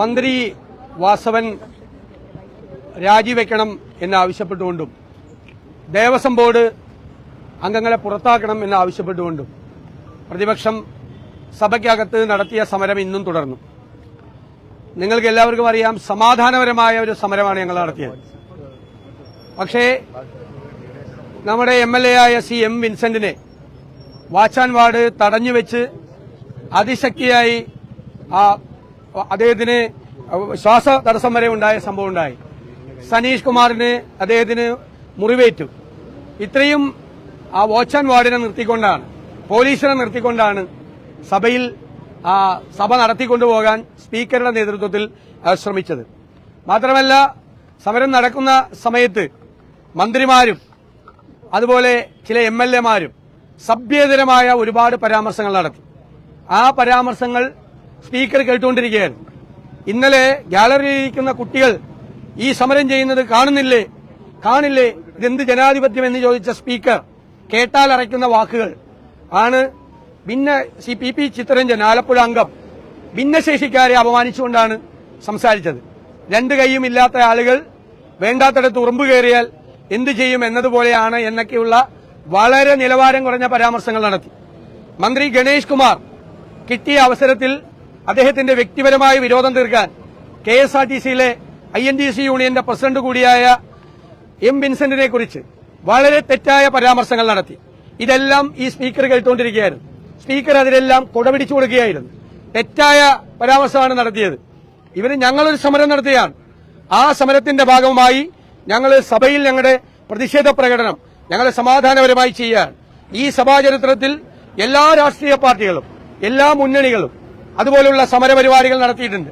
മന്ത്രി വാസവൻ രാജിവെക്കണം എന്നാവശ്യപ്പെട്ടുകൊണ്ടും ദേവസ്വം ബോർഡ് അംഗങ്ങളെ പുറത്താക്കണം എന്നാവശ്യപ്പെട്ടുകൊണ്ടും പ്രതിപക്ഷം സഭയ്ക്കകത്ത് നടത്തിയ സമരം ഇന്നും തുടർന്നു. നിങ്ങൾക്ക് എല്ലാവർക്കും അറിയാം സമാധാനപരമായ ഒരു സമരമാണ് ഞങ്ങൾ നടത്തിയത്. പക്ഷേ നമ്മുടെ എം എൽ എ ആയ സി എം വിൻസെന്റിനെ വാച്ചാൻ വാർഡ് തടഞ്ഞുവെച്ച് അതിശക്തിയായി ആ അദ്ദേഹത്തിന് ശ്വാസ തടസ്സം വരെ ഉണ്ടായ സംഭവം ഉണ്ടായി. സനീഷ് കുമാറിന് അദ്ദേഹത്തിന് മുറിവേറ്റു. ഇത്രയും ആ വാച്ച് ആൻഡ് വാർഡിനെ നിർത്തിക്കൊണ്ടാണ് പോലീസിനെ നിർത്തിക്കൊണ്ടാണ് സഭയിൽ സഭ നടത്തിക്കൊണ്ടുപോകാൻ സ്പീക്കറുടെ നേതൃത്വത്തിൽ ശ്രമിച്ചത്. മാത്രമല്ല സമരം നടക്കുന്ന സമയത്ത് മന്ത്രിമാരും അതുപോലെ ചില എം എൽ എമാരും സഭ്യേതരമായ ഒരുപാട് പരാമർശങ്ങൾ നടത്തി. ആ പരാമർശങ്ങൾ സ്പീക്കർ കേട്ടുകൊണ്ടിരിക്കുകയാണ്. ഇന്നലെ ഗാലറിയിൽ ഇരിക്കുന്ന കുട്ടികൾ ഈ സമരം ചെയ്യുന്നത് കാണുന്നില്ലേ? കാണില്ലേ? ഇതെന്ത് ജനാധിപത്യം എന്ന് ചോദിച്ച സ്പീക്കർ കേട്ടാൽ അറയ്ക്കുന്ന വാക്കുകൾ. ആണ് ഭിന്ന C P P Chitharanjan Alappuzha അംഗം ഭിന്നശേഷിക്കാരെ അപമാനിച്ചുകൊണ്ടാണ് സംസാരിച്ചത്. രണ്ട് കൈയും ഇല്ലാത്ത ആളുകൾ വേണ്ടാത്തടത്ത് ഉറുമ്പ് കയറിയാൽ എന്തു ചെയ്യും എന്നതുപോലെയാണ് എന്നൊക്കെയുള്ള വളരെ നിലവാരം കുറഞ്ഞ പരാമർശങ്ങൾ നടത്തി. മന്ത്രി ഗണേഷ് കുമാർ കിട്ടിയ അവസരത്തിൽ അദ്ദേഹത്തിന്റെ വ്യക്തിപരമായ വിരോധം തീർക്കാൻ കെ എസ് ആർ ടി സിയിലെ ഐ എൻ ടി സി യൂണിയന്റെ പ്രസിഡന്റ് കൂടിയായ എം വിൻസെന്റിനെ കുറിച്ച് വളരെ തെറ്റായ പരാമർശങ്ങൾ നടത്തി. ഇതെല്ലാം ഈ സ്പീക്കർ കേട്ടുകൊണ്ടിരിക്കുകയായിരുന്നു സ്പീക്കർ അതിലെല്ലാം കൊടപിടിച്ചു കൊടുക്കുകയായിരുന്നു. തെറ്റായ പരാമർശമാണ് നടത്തിയത്. ഇവർ ഞങ്ങളൊരു സമരം നടത്തുകയാണ് ആ സമരത്തിന്റെ ഭാഗമായി ഞങ്ങൾ സഭയിൽ ഞങ്ങളുടെ പ്രതിഷേധ പ്രകടനം ഞങ്ങൾ സമാധാനപരമായി ചെയ്യാൻ ഈ സഭാചരിത്രത്തിൽ എല്ലാ രാഷ്ട്രീയ പാർട്ടികളും എല്ലാ മുന്നണികളും അതുപോലുള്ള സമരപരിപാടികൾ നടത്തിയിട്ടുണ്ട്.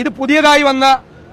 ഇത് പുതിയതായി വന്ന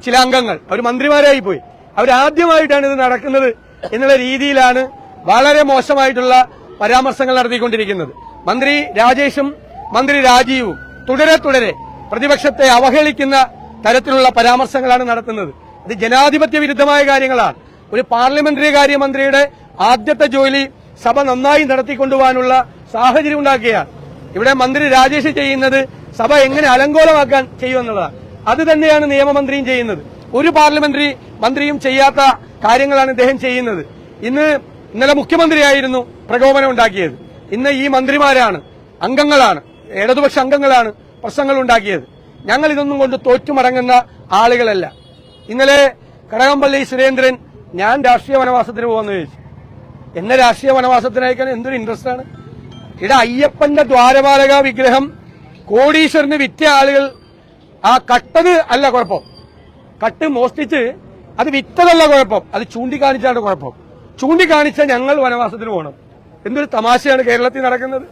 ചില അംഗങ്ങൾ. അവർ മന്ത്രിമാരായി പോയി. അവരാദ്യമായിട്ടാണ് ഇത് നടക്കുന്നത് എന്നുള്ള രീതിയിലാണ് വളരെ മോശമായിട്ടുള്ള പരാമർശങ്ങൾ നടത്തിക്കൊണ്ടിരിക്കുന്നത്. മന്ത്രി രാജേഷും മന്ത്രി രാജീവും തുടരെ തുടരെ പ്രതിപക്ഷത്തെ അവഹേളിക്കുന്ന തരത്തിലുള്ള പരാമർശങ്ങളാണ് നടത്തുന്നത്. ഇത് ജനാധിപത്യ വിരുദ്ധമായ കാര്യങ്ങളാണ്. ഒരു പാർലമെന്ററി കാര്യമന്ത്രിയുടെ ആദ്യത്തെ ജോലി സഭ നന്നായി നടത്തിക്കൊണ്ടുപോകാനുള്ള സാഹചര്യം ഉണ്ടാക്കുകയാണ് ഇവിടെ മന്ത്രി രാജേഷ് ചെയ്യുന്നത് സഭ എങ്ങനെ അലങ്കോലമാക്കാൻ ചെയ്യുമെന്നുള്ളതാണ് അത് തന്നെയാണ് നിയമമന്ത്രിയും ചെയ്യുന്നത്. ഒരു പാർലമെന്ററി മന്ത്രിയും ചെയ്യാത്ത കാര്യങ്ങളാണ് ഇദ്ദേഹം ചെയ്യുന്നത്. ഇന്ന് ഇന്നലെ മുഖ്യമന്ത്രിയായിരുന്നു പ്രകോപനം ഉണ്ടാക്കിയത്. ഇന്ന് ഈ മന്ത്രിമാരാണ് അംഗങ്ങളാണ് ഇടതുപക്ഷ അംഗങ്ങളാണ് പ്രശ്നങ്ങൾ ഉണ്ടാക്കിയത്. ഞങ്ങൾ ഇതൊന്നും കൊണ്ട് തോറ്റുമടങ്ങുന്ന ആളുകളല്ല. ഇന്നലെ കടകംപള്ളി സുരേന്ദ്രൻ ഞാൻ രാഷ്ട്രീയ വനവാസത്തിന് പോകുമെന്ന് ചോദിച്ചു. എന്നെ രാഷ്ട്രീയ വനവാസത്തിന് അയക്കാൻ എന്തൊരു ഇൻട്രസ്റ്റ് ആണ്? ഇവിടെ അയ്യപ്പന്റെ ദ്വാരപാലക വിഗ്രഹം കോടീശ്വരന് വിറ്റ ആളുകൾ ആ കട്ടത് അല്ല കുഴപ്പം. കട്ട് മോഷ്ടിച്ച് അത് വിറ്റതല്ല കുഴപ്പം. അത് ചൂണ്ടിക്കാണിച്ചാണ് കുഴപ്പം. ചൂണ്ടിക്കാണിച്ചാൽ ഞങ്ങൾ വനവാസത്തിന് പോകണം എന്തൊരു തമാശയാണ് കേരളത്തിൽ നടക്കുന്നത്.